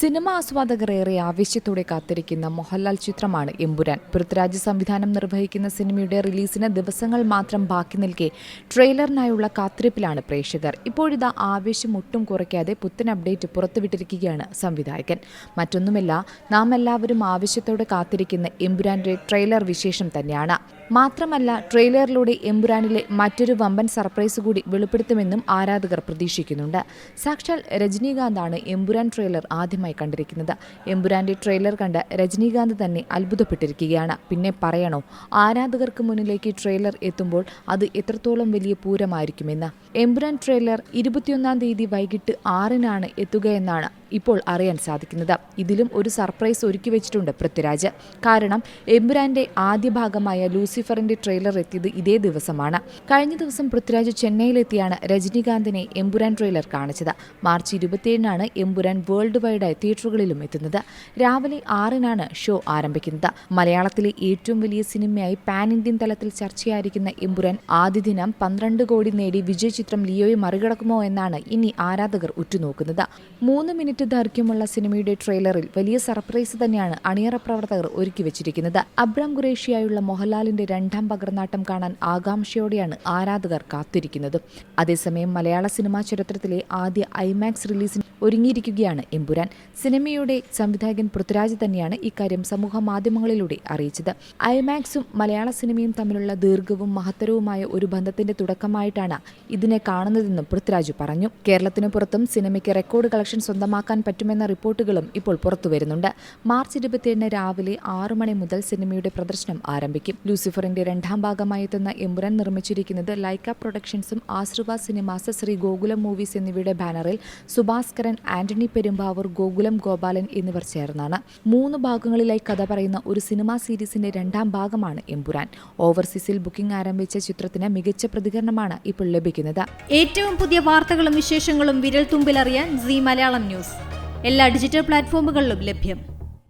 Cinema ആസ്വാദകർ ഏറെ ആവേശത്തോടെ കാത്തിരിക്കുന്ന മോഹൻലാൽ ചിത്രമാണ് എമ്പുരാൻ. പൃഥ്വിരാജ് സംവിധാനം നിർവഹിക്കുന്ന സിനിമയുടെ റിലീസിന് ദിവസങ്ങൾ മാത്രം ബാക്കി നിൽക്കെ ട്രെയിലറിനായുള്ള കാത്തിരിപ്പിലാണ് പ്രേക്ഷകർ. ഇപ്പോഴിതാ ആവേശം ഒട്ടും കുറയ്ക്കാതെ പുത്തൻ അപ്ഡേറ്റ് പുറത്തുവിട്ടിരിക്കുകയാണ് സംവിധായകൻ. മറ്റൊന്നുമല്ല നാം എല്ലാവരും ആവേശത്തോടെ കാത്തിരിക്കുന്ന എമ്പുരാന്റെ ട്രെയിലർ വിശേഷം തന്നെയാണ്. മാത്രമല്ല ട്രെയിലറിലൂടെ എമ്പുരാനിലെ മറ്റൊരു വമ്പൻ സർപ്രൈസ് കൂടി വെളിപ്പെടുത്തുമെന്നും ആരാധകർ പ്രതീക്ഷിക്കുന്നുണ്ട്. സാക്ഷാൽ രജനീകാന്താണ് എമ്പുരാൻ ട്രെയിലർ ആദ്യമായി കണ്ടിരിക്കുന്നത്. എമ്പുരാന്റെ ട്രെയിലർ കണ്ട് രജനീകാന്ത് തന്നെ അത്ഭുതപ്പെട്ടിരിക്കുകയാണ്. പിന്നെ പറയണോ ആരാധകർക്ക് മുന്നിലേക്ക് ട്രെയിലർ എത്തുമ്പോൾ അത് എത്രത്തോളം വലിയ പൂരമായിരിക്കുമെന്ന്? എമ്പുരാൻ ട്രെയിലർ ഇരുപത്തിയൊന്നാം തീയതി വൈകിട്ട് ആറിനാണ് എത്തുകയെന്നാണ് ഇപ്പോൾ അറിയാൻ സാധിക്കുന്നത്. ഇതിലും ഒരു സർപ്രൈസ് ഒരുക്കി വെച്ചിട്ടുണ്ട് പൃഥ്വിരാജ്. കാരണം എമ്പുരാന്റെ ആദ്യ ഭാഗമായ ലൂസിഫറിന്റെ ട്രെയിലർ എത്തിയത് ഇതേ ദിവസമാണ്. കഴിഞ്ഞ ദിവസം പൃഥ്വിരാജ് ചെന്നൈയിലെത്തിയാണ് രജനീകാന്തിനെ എമ്പുരാൻ ട്രെയിലർ കാണിച്ചത്. മാർച്ച് ഇരുപത്തിയേഴിനാണ് എമ്പുരാൻ വേൾഡ് വൈഡായി തിയേറ്ററുകളിലും എത്തുന്നത്. രാവിലെ ആറിനാണ് ഷോ ആരംഭിക്കുന്നത്. മലയാളത്തിലെ ഏറ്റവും വലിയ സിനിമയായി പാൻ ഇന്ത്യൻ തലത്തിൽ ചർച്ചയായിരിക്കുന്ന എമ്പുരാൻ ആദ്യ ദിനം പന്ത്രണ്ട് കോടി നേടി വിജയ് ചിത്രം ലിയോയെ മറികടക്കുമോ എന്നാണ് ഇനി ആരാധകർ ഉറ്റുനോക്കുന്നത്. മൂന്ന് മിനിറ്റ് ദൈർഘ്യമുള്ള സിനിമയുടെ ട്രെയിലറിൽ വലിയ സർപ്രൈസ് തന്നെയാണ് അണിയറ പ്രവർത്തകർ ഒരുക്കി വെച്ചിരിക്കുന്നത് അബ്രാം ഖുറേഷിയായുള്ള മോഹൻലാലിന്റെ രണ്ടാം പകർന്നാട്ടം കാണാൻ ആകാംക്ഷയോടെയാണ് ആരാധകർ കാത്തിരിക്കുന്നത്. അതേസമയം മലയാള സിനിമാ ചരിത്രത്തിലെ ആദ്യ ഐമാക്സ് റിലീസിന് ഒരുങ്ങിയിരിക്കുകയാണ് എമ്പുരാൻ. സിനിമയുടെ സംവിധായകൻ പൃഥ്വിരാജ് തന്നെയാണ് ഇക്കാര്യം സമൂഹ മാധ്യമങ്ങളിലൂടെ അറിയിച്ചത്. ഐമാക്സും മലയാള സിനിമയും തമ്മിലുള്ള ദീർഘവും മഹത്തരവുമായ ഒരു ബന്ധത്തിന്റെ തുടക്കമായിട്ടാണ് ഇതിനെ കാണുന്നതെന്നും പൃഥ്വിരാജ് പറഞ്ഞു. കേരളത്തിന് പുറത്തും സിനിമയ്ക്ക് റെക്കോർഡ് കളക്ഷൻ സ്വന്തമാക്കാൻ പറ്റുമെന്ന റിപ്പോർട്ടുകളും ഇപ്പോൾ പുറത്തുവരുന്നുണ്ട് മാർച്ച് ഇരുപത്തിയേഴിന് രാവിലെ ആറു മണി മുതൽ സിനിമയുടെ പ്രദർശനം ആരംഭിക്കും. ലൂസിഫറിന്റെ രണ്ടാം ഭാഗമായി എത്തുന്ന എമ്പുരാൻ നിർമ്മിച്ചിരിക്കുന്നത് ലൈക്ക പ്രൊഡക്ഷൻസും ആശ്രുവ സിനിമാസ് ശ്രീ ഗോകുലം മൂവീസ് എന്നിവയുടെ ബാനറിൽ സുഭാസ്കരൻ ആന്റണി പെരുമ്പാവൂർ ഗോകുലം ഗോപാലൻ എന്നിവർ ചേർന്നാണ്. മൂന്ന് ഭാഗങ്ങളിലായി കഥ പറയുന്ന ഒരു സിനിമാ സീരീസിന്റെ രണ്ടാം ഭാഗമാണ് എമ്പുരാൻ. ഓവർസീസിൽ ബുക്കിംഗ് ആരംഭിച്ച ചിത്രത്തിന് മികച്ച പ്രതികരണമാണ് ഇപ്പോൾ ലഭിക്കുന്നത്. ഏറ്റവും പുതിയ വാർത്തകളും വിശേഷങ്ങളും വിരൽ തുമ്പിലറിയാൻ സി മലയാളം ന്യൂസ്. എല്ലാ ഡിജിറ്റൽ പ്ലാറ്റ്ഫോമുകളിലും ലഭ്യം.